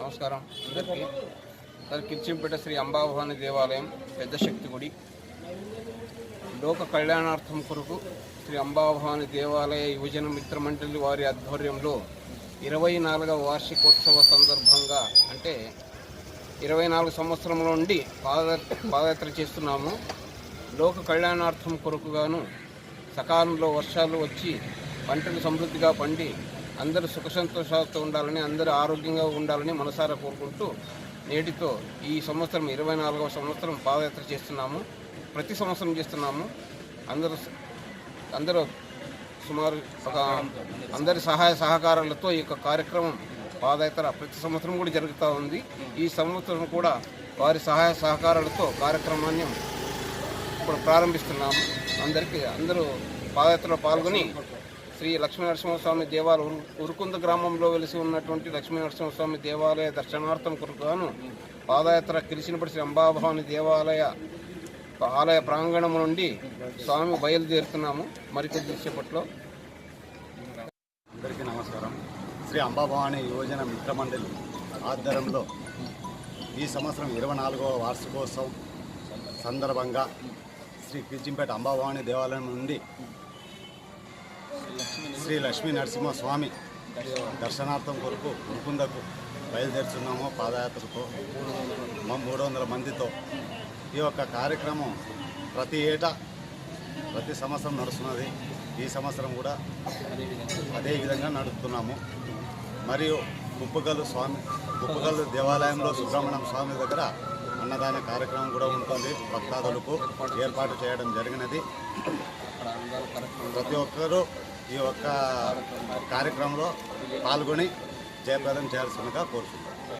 నమస్కారం. అందరికీ సార్ కిర్చింపేట శ్రీ అంబాభవాని దేవాలయం పెద్ద శక్తి గుడి. లోక కళ్యాణార్థం కొరకు శ్రీ అంబాభవాని దేవాలయ యువజన మిత్రమండలి వారి ఆధ్వర్యంలో ఇరవై నాలుగవ వార్షికోత్సవ సందర్భంగా అంటే ఇరవై నాలుగు సంవత్సరంలో నుండి పాద పాదయాత్ర చేస్తున్నాము. లోక కళ్యాణార్థం కొరకుగాను సకాలంలో వర్షాలు వచ్చి పంటలు సమృద్ధిగా పండి అందరూ సుఖ సంతోషాలతో ఉండాలని అందరూ ఆరోగ్యంగా ఉండాలని మనసారా కోరుకుంటూ నేటితో ఈ సంవత్సరం ఇరవై నాలుగవ సంవత్సరం పాదయాత్ర చేస్తున్నాము. ప్రతి సంవత్సరం చేస్తున్నాము. అందరూ అందరూ సుమారు ఒక అందరి సహాయ సహకారాలతో ఈ యొక్క కార్యక్రమం పాదయాత్ర ప్రతి సంవత్సరం కూడా జరుగుతూ ఉంది. ఈ సంవత్సరం కూడా వారి సహాయ సహకారాలతో కార్యక్రమాన్ని ఇప్పుడు ప్రారంభిస్తున్నాము. అందరికీ అందరూ పాదయాత్రలో పాల్గొని శ్రీ లక్ష్మీ నరసింహస్వామి దేవాలయ ఉరుకుంద గ్రామంలో వెలిసి ఉన్నటువంటి లక్ష్మీ నరసింహస్వామి దేవాలయ దర్శనార్థం కొరకుగాను పాదయాత్ర కిలిసినపడి శ్రీ అంబాభవాని దేవాలయ ఆలయ ప్రాంగణం నుండి స్వామి బయలుదేరుతున్నాము. మరికొద్ది సేపట్లో అందరికీ నమస్కారం. శ్రీ అంబాభవాని యువజన మిత్రమండలి ఆధ్వర్యంలో ఈ సంవత్సరం ఇరవై నాలుగవ వార్షికోత్సవం సందర్భంగా శ్రీ పిచ్చింపేట అంబాభవాని దేవాలయం నుండి శ్రీ లక్ష్మీ నరసింహస్వామి దర్శనార్థం కొరకు ముకుందకు బయలుదేరుతున్నాము పాదయాత్రకు మూడు వందల మందితో. ఈ యొక్క కార్యక్రమం ప్రతి ఏటా ప్రతి సంవత్సరం నడుస్తున్నది. ఈ సంవత్సరం కూడా అదే విధంగా నడుపుతున్నాము. మరియు ఉప్పగల్లు స్వామి ఉప్పగల్లు దేవాలయంలో సుబ్రహ్మణ్యం స్వామి దగ్గర అన్నదాన కార్యక్రమం కూడా ఉంటుంది. భక్తాదులకు ఏర్పాటు చేయడం జరిగినది. ప్రతి ఒక్కరూ ఈ యొక్క కార్యక్రమంలో పాల్గొని జయప్రదం చేయాల్సిందిగా కోరుతున్నాను